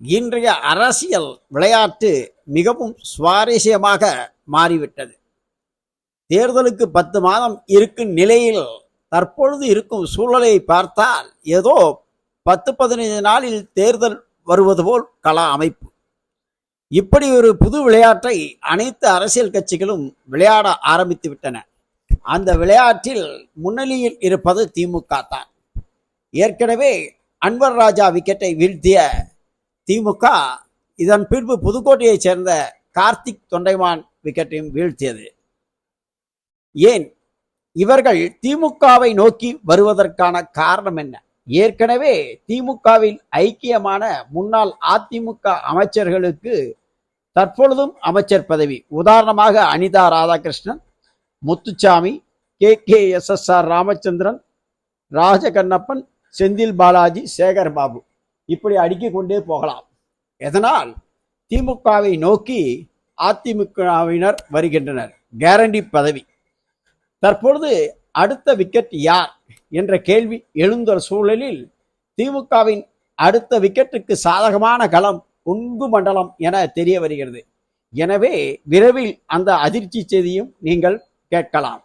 இன்றைய அரசியல் விளையாட்டு மிகவும் சுவாரஸ்யமாக மாறிவிட்டது. தேர்தலுக்கு பத்து மாதம் இருக்கும் நிலையில் தற்பொழுது இருக்கும் சூழலை பார்த்தால் ஏதோ பத்து பதினைந்து நாளில் தேர்தல் வருவது போல் கலா அமைப்பு. இப்படி ஒரு புது விளையாட்டை அனைத்து அரசியல் கட்சிகளும் விளையாட ஆரம்பித்து விட்டன. அந்த விளையாட்டில் முன்னணியில் இருப்பது திமுக தான். ஏற்கனவே அன்வர் ராஜா விக்கெட்டை வீழ்த்திய திமுக இதன் பின்பு புதுக்கோட்டையைச் சேர்ந்த கார்த்திக் தொண்டைமான் விக்கெட்டையும் வீழ்த்தியது. ஏன்? இவர்கள் திமுகவை நோக்கி வருவதற்கான காரணம் என்ன? ஏற்கனவே திமுகவில் ஐக்கியமான முன்னாள் அதிமுக அமைச்சர்களுக்கு தற்பொழுதும் அமைச்சர் பதவி. உதாரணமாக Anitha Radhakrishnan Muthusamy K K S S R Ramachandran Rajakannappan Senthil Balaji Sekar Babu. இப்படி அடுக்கிக் கொண்டே போகலாம். எதனால்? திமுகவை நோக்கி அதிமுகவினர் வருகின்றனர். கேரண்டி பதவி. தற்பொழுது அடுத்த விக்கெட் யார்? என்ற கேள்வி எழுந்த சூழலில் திமுகவின் அடுத்த விக்கெட்டுக்கு சாதகமான களம் உண்கு மண்டலம் என தெரிய வருகிறது. எனவே விரைவில் அந்த அதிர்ச்சி செய்தியும் நீங்கள் கேட்கலாம்.